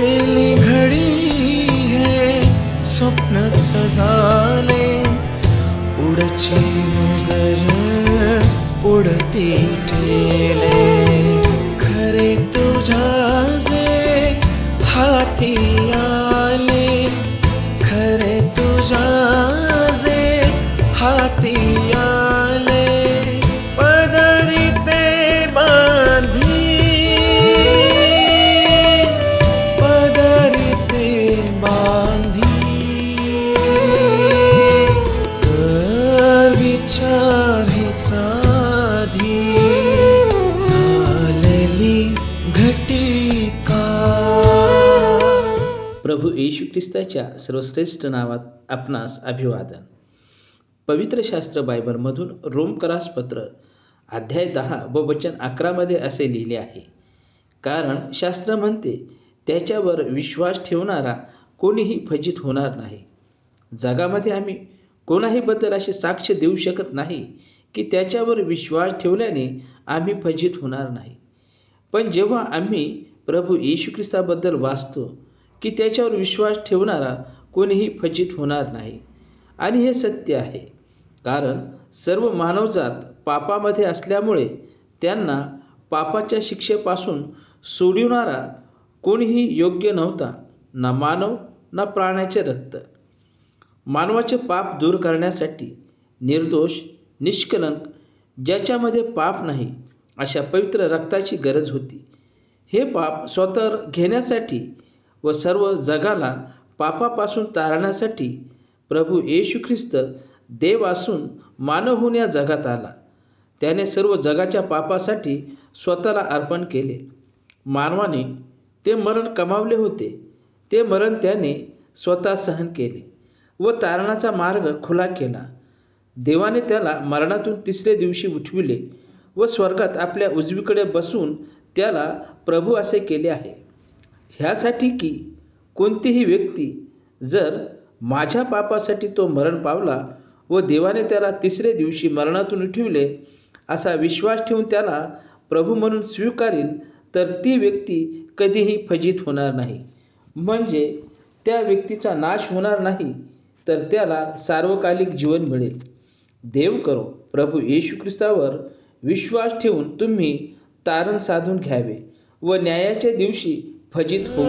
गेली घडी हे स्वप्नच झाले. पुढची मगर पुढती ठेले. खरे तुझ्या जे हाती आले. खरे तुझ्या जे हाती आले प्रभू येशू ख्रिस्ताच्या सर्वश्रेष्ठ नावात आपणास अभिवादन. पवित्र शास्त्र बायबलमधून रोमकरास पत्र अध्याय दहा व वचन अकरामध्ये असे लिहिले आहे. कारण शास्त्र म्हणते त्याच्यावर विश्वास ठेवणारा कोणीही फजित होणार नाही. जगामध्ये आम्ही कोणाही बद्दल अशी साक्ष देऊ शकत नाही की त्याच्यावर विश्वास ठेवल्याने आम्ही फजित होणार नाही. पण जेव्हा आम्ही प्रभू येशू ख्रिस्ताबद्दल वाचतो की त्याच्यावर विश्वास ठेवणारा कोणीही फजित होणार नाही. आणि हे सत्य आहे. कारण सर्व मानवजात पापामध्ये असल्यामुळे त्यांना पापाच्या शिक्षेपासून सोडविणारा कोणीही योग्य नव्हता ना मानव ना प्राण्याचे रक्त. मानवाचे पाप दूर करण्यासाठी निर्दोष निष्कलंक ज्याच्यामध्ये पाप नाही अशा पवित्र रक्ताची गरज होती. हे पाप स्वतः घेण्यासाठी व सर्व जगाला पापापासून तारण्यासाठी प्रभू येशू ख्रिस्त देव असून मानव होऊन या जगात आला. त्याने सर्व जगाच्या पापासाठी स्वतःला अर्पण केले. मानवाने ते मरण कमावले होते. ते मरण त्याने स्वतः सहन केले व तारणाचा मार्ग खुला केला. देवाने त्याला मरणातून तिसऱ्या दिवशी उठविले. व स्वर्गात आपल्या उजवीकडे बसून त्याला प्रभू असे केले आहे. ह्यासाठी की कोणतीही व्यक्ती जर माझ्या पापासाठी तो मरण पावला व देवाने त्याला तिसऱ्या दिवशी मरणातून उठविले असा विश्वास ठेवून त्याला प्रभू म्हणून स्वीकारेल तर ती व्यक्ती कधीही फजित होणार नाही. म्हणजे त्या व्यक्तीचा नाश होणार नाही तर त्याला सार्वकालिक जीवन मिळेल. देव करो प्रभू येशू ख्रिस्तावर विश्वास ठेवून तुम्ही तारण साधून घ्यावे व न्यायाच्या दिवशी फजित होऊ